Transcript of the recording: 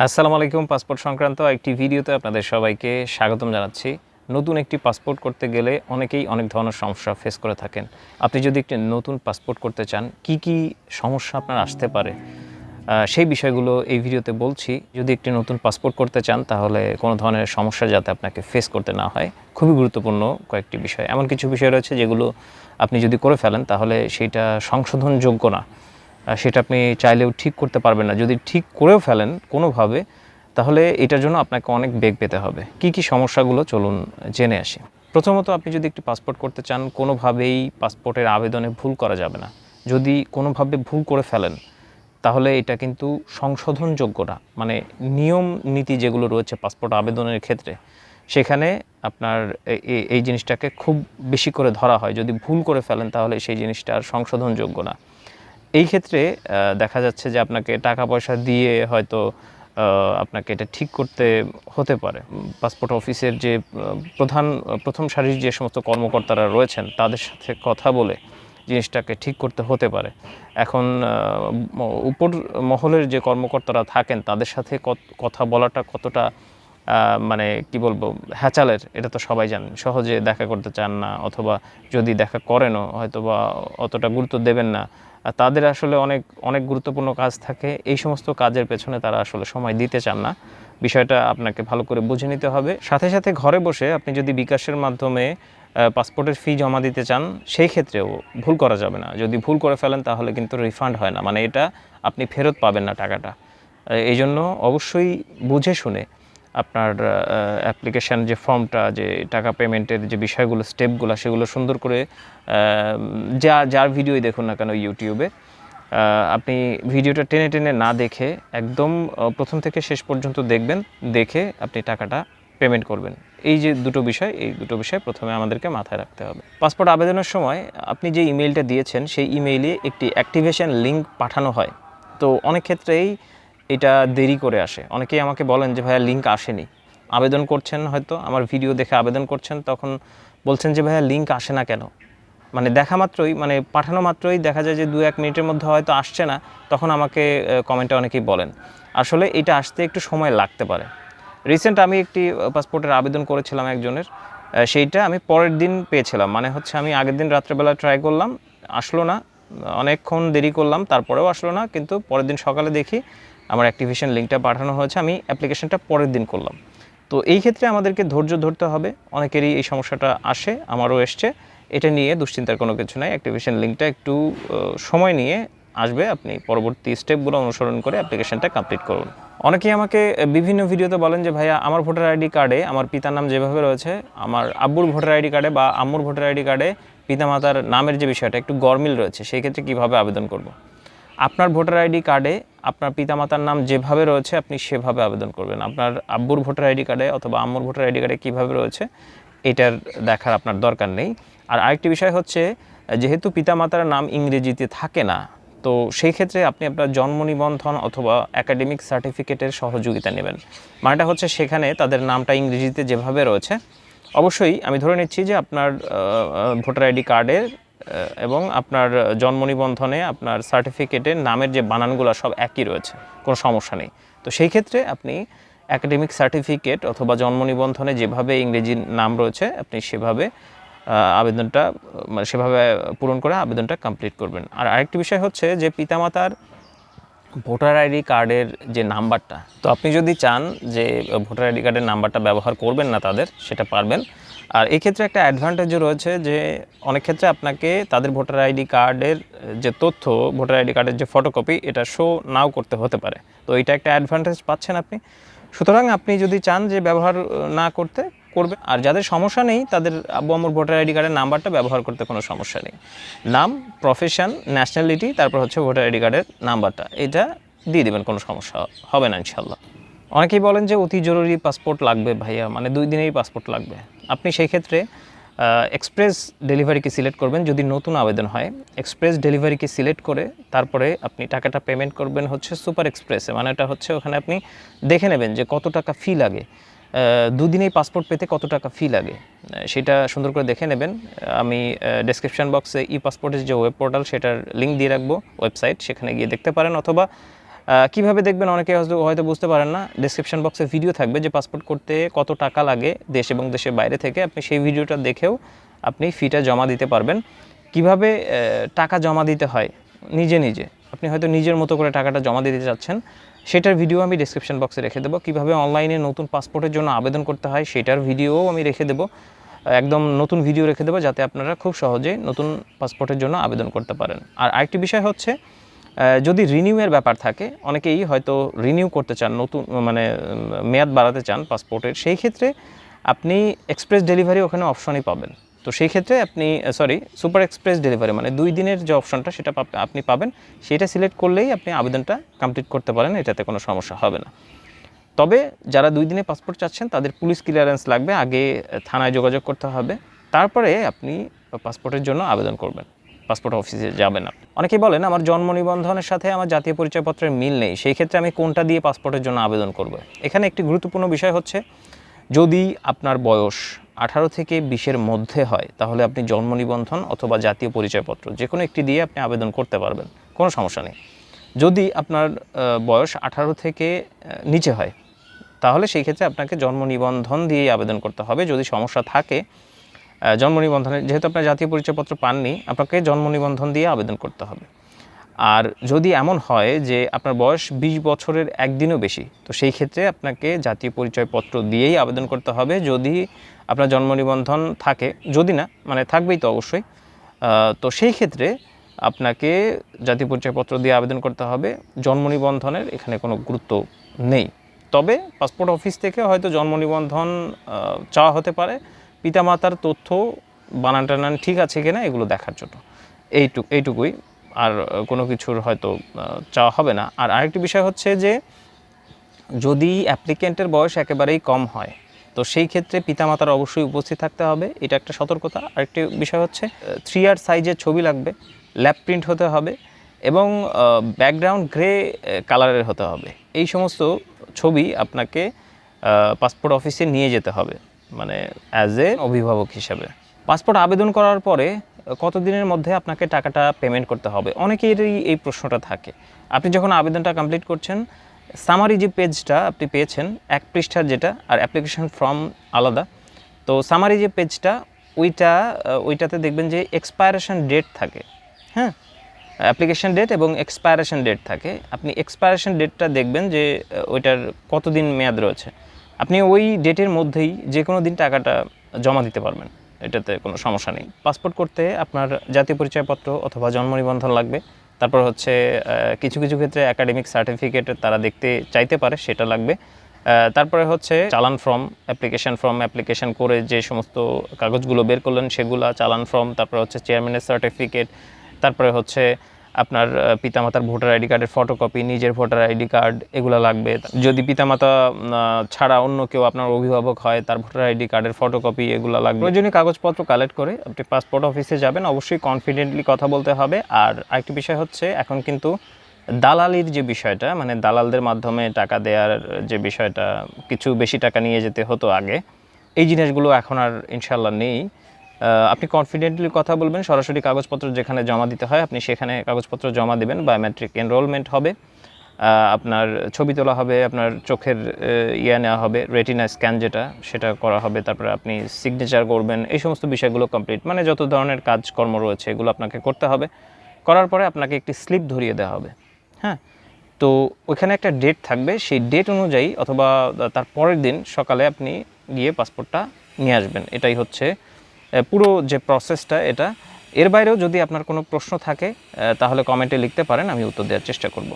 আসসালামু আলাইকুম, পাসপোর্ট সংক্রান্ত একটি ভিডিওতে আপনাদের সবাইকে স্বাগতম জানাচ্ছি। নতুন একটি পাসপোর্ট করতে গেলে অনেকেই অনেক ধরনের সমস্যা ফেস করে থাকেন। আপনি যদি একটি নতুন পাসপোর্ট করতে চান, কি কি সমস্যা আপনার আসতে পারে? সেই বিষয়গুলো এই ভিডিওতে বলছি। যদি একটি নতুন পাসপোর্ট করতে চান, তাহলে কোনো ধরনের সমস্যা যাতে আপনাকে ফেস করতে না হয়, খুবই গুরুত্বপূর্ণ কয়েকটি বিষয়। এমন কিছু বিষয় রয়েছে যেগুলো আপনি যদি করে ফেলেন, তাহলে সেটা সংশোধনযোগ্য না। সেটা আপনি চাইলেও ঠিক করতে পারবেন না। যদি ঠিক করেও ফেলেন কোনোভাবে, তাহলে এটার জন্য আপনাকে অনেক বেগ পেতে হবে। কি কি সমস্যাগুলো চলুন জেনে আসি। প্রথমত আপনি যদি একটি পাসপোর্ট করতে চান, কোনোভাবেই পাসপোর্টের আবেদনে ভুল করা যাবে না। যদি কোনোভাবে ভুল করে ফেলেন, তাহলে এটা কিন্তু সংশোধনযোগ্য না। মানে নিয়ম নীতি যেগুলো রয়েছে পাসপোর্ট আবেদনের ক্ষেত্রে, সেখানে আপনার এই জিনিসটাকে খুব বেশি করে ধরা হয়। যদি ভুল করে ফেলেন, তাহলে সেই জিনিসটা আর সংশোধনযোগ্য না। এই ক্ষেত্রে দেখা যাচ্ছে যে আপনাকে টাকা পয়সা দিয়ে হয়তো আপনাকে এটা ঠিক করতে হতে পারে। পাসপোর্ট অফিসের যে প্রধান, প্রথম সারির যে সমস্ত কর্মকর্তারা রয়েছেন, তাদের সাথে কথা বলে জিনিসটাকে ঠিক করতে হতে পারে। এখন উপর মহলের যে কর্মকর্তারা থাকেন, তাদের সাথে কথা বলাটা কতটা মানে কি বলব, হ্যাচালের, এটা তো সবাই জানেন। সহজে দেখা করতে চান না, অথবা যদি দেখা করেনও হয়তো বা অতটা গুরুত্ব দেবেন না। আর তাদের আসলে অনেক অনেক গুরুত্বপূর্ণ কাজ থাকে। এই সমস্ত কাজের পেছনে তারা আসলে সময় দিতে চান না। বিষয়টা আপনাকে ভালো করে বুঝে নিতে হবে। সাথে সাথে ঘরে বসে আপনি যদি বিকাশের মাধ্যমে পাসপোর্টের ফি জমা দিতে চান, সেই ক্ষেত্রেও ভুল করা যাবে না। যদি ভুল করে ফেলেন, তাহলে কিন্তু রিফান্ড হয় না। মানে এটা আপনি ফেরত পাবেন না টাকাটা। এই জন্য অবশ্যই বুঝে শুনে আপনার অ্যাপ্লিকেশান যে ফর্মটা যে টাকা পেমেন্টের যে বিষয়গুলো স্টেপগুলো সেগুলো সুন্দর করে যা, যার ভিডিওই দেখুন না কেন ইউটিউবে আপনি ভিডিওটা টেনে টেনে না দেখে, একদম প্রথম থেকে শেষ পর্যন্ত দেখবেন, দেখে আপনি টাকাটা পেমেন্ট করবেন। এই যে দুটো বিষয়, এই দুটো বিষয় প্রথমে আমাদেরকে মাথায় রাখতে হবে। পাসপোর্ট আবেদনের সময় আপনি যে ইমেইলটা দিয়েছেন, সেই ইমেইলে একটি অ্যাক্টিভেশন লিঙ্ক পাঠানো হয়। তো অনেক ক্ষেত্রেই এটা দেরি করে আসে। অনেকেই আমাকে বলেন যে, ভাইয়া লিঙ্ক আসেনি। আবেদন করছেন হয়তো, আমার ভিডিও দেখে আবেদন করছেন, তখন বলছেন যে, ভাইয়া লিঙ্ক আসে না কেন? মানে দেখা মাত্রই মানে পাঠানো মাত্রই দেখা যায় যে দু এক মিনিটের মধ্যে হয়তো আসছে না, তখন আমাকে কমেন্টে অনেকেই বলেন। আসলে এটা আসতে একটু সময় লাগতে পারে। রিসেন্ট আমি একটি পাসপোর্টের আবেদন করেছিলাম একজনের সেইটা আমি পরের দিন পেয়েছিলাম। মানে হচ্ছে, আমি আগের দিন রাত্রেবেলা ট্রাই করলাম, আসলো না, অনেকক্ষণ দেরি করলাম, তারপরেও আসলো না, কিন্তু পরের দিন সকালে দেখি আমার অ্যাক্টিভেশন লিঙ্কটা পাঠানো হয়েছে, আমি অ্যাপ্লিকেশনটা পরের দিন করলাম। তো এই ক্ষেত্রে আমাদেরকে ধৈর্য ধরতে হবে, অনেকেরই এই সমস্যাটা আসে, আমারও এসছে। এটা নিয়ে দুশ্চিন্তার কোনো কিছু নাই অ্যাক্টিভেশন লিঙ্কটা একটু সময় নিয়ে আসবে, আপনি পরবর্তী স্টেপগুলো অনুসরণ করে অ্যাপ্লিকেশনটা কমপ্লিট করুন। অনেকেই আমাকে বিভিন্ন ভিডিওতে বলেন যে, ভাইয়া, আমার ভোটার আইডি কার্ডে আমার পিতার নাম যেভাবে রয়েছে, আমার আব্বুর ভোটার আইডি কার্ডে বা আম্মুর ভোটার আইডি কার্ডে পিতামাতার নামের যে বিষয়টা একটু গরমিল রয়েছে, সেই ক্ষেত্রে কীভাবে আবেদন করব? আপনার ভোটার আইডি কার্ডে আপনার পিতামাতার নাম যেভাবে রয়েছে, আপনি সেভাবে আবেদন করবেন। আপনার আব্বুর ভোটার আইডি কার্ডে অথবা আম্মুর ভোটার আইডি কার্ডে কীভাবে রয়েছে, এটার দেখার আপনার দরকার নেই। আর আরেকটি বিষয় হচ্ছে, যেহেতু পিতামাতার নাম ইংরেজিতে থাকে না, তো সেই ক্ষেত্রে আপনি আপনার জন্ম নিবন্ধন অথবা একাডেমিক সার্টিফিকেটের সহযোগিতা নেবেন। মানেটা হচ্ছে সেখানে তাদের নামটা ইংরেজিতে যেভাবে রয়েছে, অবশ্যই আমি ধরে নিচ্ছি যে আপনার ভোটার আইডি কার্ডের এবং আপনার জন্ম নিবন্ধনে আপনার সার্টিফিকেটের নামের যে বানানগুলো সব একই রয়েছে, কোনো সমস্যা নেই। তো সেই ক্ষেত্রে আপনি অ্যাকাডেমিক সার্টিফিকেট অথবা জন্ম নিবন্ধনে যেভাবে ইংরেজির নাম রয়েছে, আপনি সেভাবে আবেদনটা মানে সেভাবে পূরণ করে আবেদনটা কমপ্লিট করবেন। আর আরেকটি বিষয় হচ্ছে যে পিতামাতার ভোটার আইডি কার্ডের যে নাম্বারটা, তো আপনি যদি চান যে ভোটার আইডি কার্ডের নাম্বারটা ব্যবহার করবেন না তাদের, সেটা পারবেন। আর এই ক্ষেত্রে একটা অ্যাডভান্টেজও রয়েছে যে, অনেক ক্ষেত্রে আপনাকে তাদের ভোটার আইডি কার্ডের যে তথ্য, ভোটার আইডি কার্ডের যে ফটোকপি এটা শো নাও করতে হতে পারে। তো এটা একটা অ্যাডভান্টেজ পাচ্ছেন আপনি। সুতরাং আপনি যদি চান যে, ব্যবহার না করতে করবে। আর যাদের সমস্যা নেই, তাদের আব্বু আম্মুর ভোটার আইডি কার্ডের নাম্বারটা ব্যবহার করতে কোনো সমস্যা নেই। নাম প্রফেশন ন্যাশনালিটি তারপর হচ্ছে ভোটার আইডি কার্ডের নাম্বারটা। এটা দিয়ে দেবেন, কোনো সমস্যা হবে না ইনশাল্লাহ অনেকেই বলেন যে অতি জরুরি পাসপোর্ট লাগবে, ভাইয়া মানে দুই দিনেই পাসপোর্ট লাগবে। আপনি সেই ক্ষেত্রে এক্সপ্রেস ডেলিভারিকে সিলেক্ট করবেন, যদি নতুন আবেদন হয়। এক্সপ্রেস ডেলিভারিকে সিলেক্ট করে, তারপরে আপনি টাকাটা পেমেন্ট করবেন হচ্ছে সুপার এক্সপ্রেসে মানে এটা হচ্ছে ওখানে আপনি দেখে নেবেন যে কত টাকা ফি লাগে। দুদিনেই পাসপোর্ট পেতে কত টাকা ফি লাগে? সেটা সুন্দর করে দেখে নেবেন। আমি ডেসক্রিপশন বক্সে ই পাসপোর্টের যে ওয়েব পোর্টাল সেটার লিঙ্ক দিয়ে রাখব ওয়েবসাইট সেখানে গিয়ে দেখতে পারেন। অথবা কীভাবে দেখবেন অনেকে হয়তো বুঝতে পারেন না ডিসক্রিপশন বক্সে ভিডিও থাকবে যে পাসপোর্ট করতে কত টাকা লাগে দেশ এবং দেশের বাইরে থেকে। আপনি সেই ভিডিওটা দেখেও আপনি ফিটা জমা দিতে পারবেন। কীভাবে টাকা জমা দিতে হয়? নিজে নিজে। আপনি হয়তো নিজের মতো করে টাকাটা জমা দিতে চাচ্ছেন, সেটার ভিডিও আমি ডিসক্রিপশন বক্সে রেখে দেবো। কীভাবে অনলাইনে নতুন পাসপোর্টের জন্য আবেদন করতে হয়, সেটার ভিডিওও আমি রেখে দেবো। একদম নতুন ভিডিও রেখে দেবো, যাতে আপনারা খুব সহজে নতুন পাসপোর্টের জন্য আবেদন করতে পারেন। আর আরেকটি বিষয় হচ্ছে যদি রিনিউয়ের ব্যাপার থাকে, অনেকেই হয়তো রিনিউ করতে চান, নতুন মানে মেয়াদ বাড়াতে চান পাসপোর্টের সেই ক্ষেত্রে আপনি এক্সপ্রেস ডেলিভারি ওখানে অপশনই পাবেন। তো সেই ক্ষেত্রে আপনি সরি সুপার এক্সপ্রেস ডেলিভারি মানে দুই দিনের যে অপশনটা সেটা আপনি পাবেন, সেটা সিলেক্ট করলেই আপনি আবেদনটা কমপ্লিট করতে পারেন, এটাতে কোনো সমস্যা হবে না। তবে যারা দুই দিনে পাসপোর্ট চাচ্ছেন, তাদের পুলিশ ক্লিয়ারেন্স লাগবে, আগে থানায় যোগাযোগ করতে হবে, তারপরে আপনি পাসপোর্টের জন্য আবেদন করবেন পাসপোর্ট অফিসে যাবেন আপনি। অনেকেই বলেন, আমার জন্ম নিবন্ধনের সাথে আমার জাতীয় পরিচয়পত্রের মিল নেই সেই ক্ষেত্রে আমি কোনটা দিয়ে পাসপোর্টের জন্য আবেদন করব? এখানে একটি গুরুত্বপূর্ণ বিষয় হচ্ছে, যদি আপনার বয়স আঠারো থেকে বিশের মধ্যে হয়, তাহলে আপনি জন্ম নিবন্ধন অথবা জাতীয় পরিচয়পত্র যে কোনো একটি দিয়ে আপনি আবেদন করতে পারবেন, কোনো সমস্যা নেই। যদি আপনার বয়স আঠারো থেকে নিচে হয়, তাহলে সেই ক্ষেত্রে আপনাকে জন্ম নিবন্ধন দিয়েই আবেদন করতে হবে। যদি সমস্যা থাকে জন্ম নিবন্ধনে, যেহেতু আপনার জাতীয় পরিচয়পত্র পাননি, আপনাকে জন্ম নিবন্ধন দিয়ে আবেদন করতে হবে। আর যদি এমন হয় যে আপনার বয়স বিশ বছরের একদিনও বেশি, তো সেই ক্ষেত্রে আপনাকে জাতীয় পরিচয়পত্র দিয়েই আবেদন করতে হবে যদি আপনার জন্ম নিবন্ধন থাকে। যদি না মানে থাকবেই তো অবশ্যই। তো সেই ক্ষেত্রে আপনাকে জাতীয় পরিচয়পত্র দিয়ে আবেদন করতে হবে। জন্ম নিবন্ধনের এখানে কোনো গুরুত্ব নেই। তবে পাসপোর্ট অফিস থেকে হয়তো জন্ম নিবন্ধন চাওয়া হতে পারে। পিতামাতার তথ্য বানান টানান ঠিক আছে কিনা এগুলো দেখার জন্য। এইটুক, এইটুকুই। আর কোনো কিছুর হয়তো চাওয়া হবে না। আর আরেকটি বিষয় হচ্ছে যে, যদি অ্যাপ্লিকেন্টের বয়স একেবারেই কম হয়, তো সেই ক্ষেত্রে পিতামাতার অবশ্যই উপস্থিত থাকতে হবে। এটা একটা সতর্কতা। আরেকটি বিষয় হচ্ছে থ্রি আর সাইজের ছবি লাগবে ল্যাপ প্রিন্ট হতে হবে এবং ব্যাকগ্রাউন্ড গ্রে কালারের হতে হবে। এই সমস্ত ছবি আপনাকে পাসপোর্ট অফিসে নিয়ে যেতে হবে মানে অ্যাজ এ অভিভাবক হিসাবে। পাসপোর্ট আবেদন করার পরে, কতদিনের মধ্যে আপনাকে টাকাটা পেমেন্ট করতে হবে? অনেকেরই এই প্রশ্নটা থাকে। আপনি যখন আবেদনটা কমপ্লিট করছেন সামারি যে পেজটা আপনি পেয়েছেন, এক পৃষ্ঠার যেটা, আর অ্যাপ্লিকেশন ফর্ম আলাদা। তো সামারি যে পেজটা ওইটা ওইটাতে দেখবেন যে এক্সপায়ারেশন ডেট থাকে। হ্যাঁ? অ্যাপ্লিকেশন ডেট এবং এক্সপায়ারেশন ডেট থাকে। আপনি এক্সপায়ারেশন ডেটটা দেখবেন যে ওইটার কতদিন মেয়াদ রয়েছে। আপনি ওই ডেটের মধ্যেই যে কোনো দিন টাকাটা জমা দিতে পারবেন। এটাতে কোনো সমস্যা নেই। পাসপোর্ট করতে আপনার জাতীয় পরিচয়পত্র অথবা জন্ম নিবন্ধন লাগবে। তারপর হচ্ছে কিছু কিছু ক্ষেত্রে একাডেমিক সার্টিফিকেট তারা দেখতে চাইতে পারে, সেটা লাগবে। তারপরে হচ্ছে চালান ফর্ম অ্যাপ্লিকেশান ফর্ম অ্যাপ্লিকেশান করে যে সমস্ত কাগজগুলো বের করলেন সেগুলো চালান ফর্ম তারপরে হচ্ছে চেয়ারম্যানের সার্টিফিকেট তারপরে হচ্ছে আপনার পিতামাতার ভোটার আইডি কার্ডের ফটোকপি নিজের ভোটার আইডি কার্ড, এগুলো লাগবে। যদি পিতামাতা ছাড়া অন্য কেউ আপনার অভিভাবক হয়, তার ভোটার আইডি কার্ডের ফটোকপি এগুলো লাগবে। প্রয়োজনীয় কাগজপত্র কালেক্ট করে আপনি পাসপোর্ট অফিসে যাবেন, অবশ্যই কনফিডেন্টলি কথা বলতে হবে। আর আরেকটি বিষয় হচ্ছে, এখন কিন্তু দালালির যে বিষয়টা মানে দালালদের মাধ্যমে টাকা দেওয়ার যে বিষয়টা, কিছু বেশি টাকা নিয়ে যেতে হতো আগে। এই জিনিসগুলো এখন আর ইনশাল্লাহ নেই। আপনি কনফিডেন্টলি কথা বলবেন, সরাসরি কাগজপত্র যেখানে জমা দিতে হয়, আপনি সেখানে কাগজপত্র জমা দেবেন বায়োমেট্রিক এনরোলমেন্ট হবে। আপনার ছবি তোলা হবে, আপনার চোখের ইয়ে নেওয়া হবে রেটিনা স্ক্যান যেটা, সেটা করা হবে, তারপরে আপনি সিগনেচার করবেন, এই সমস্ত বিষয়গুলো কমপ্লিট মানে যত ধরনের কাজকর্ম রয়েছে, এগুলো আপনাকে করতে হবে। করার পরে আপনাকে একটি স্লিপ ধরিয়ে দেওয়া হবে হ্যাঁ? তো ওইখানে একটা ডেট থাকবে, সেই ডেট অনুযায়ী অথবা তার পরের দিন সকালে আপনি গিয়ে পাসপোর্টটা নিয়ে আসবেন। এটাই হচ্ছে পুরো যে প্রসেসটা এটা, এর বাইরেও যদি আপনার কোনো প্রশ্ন থাকে তাহলে কমেন্টে লিখতে পারেন, আমি উত্তর দেওয়ার চেষ্টা করব।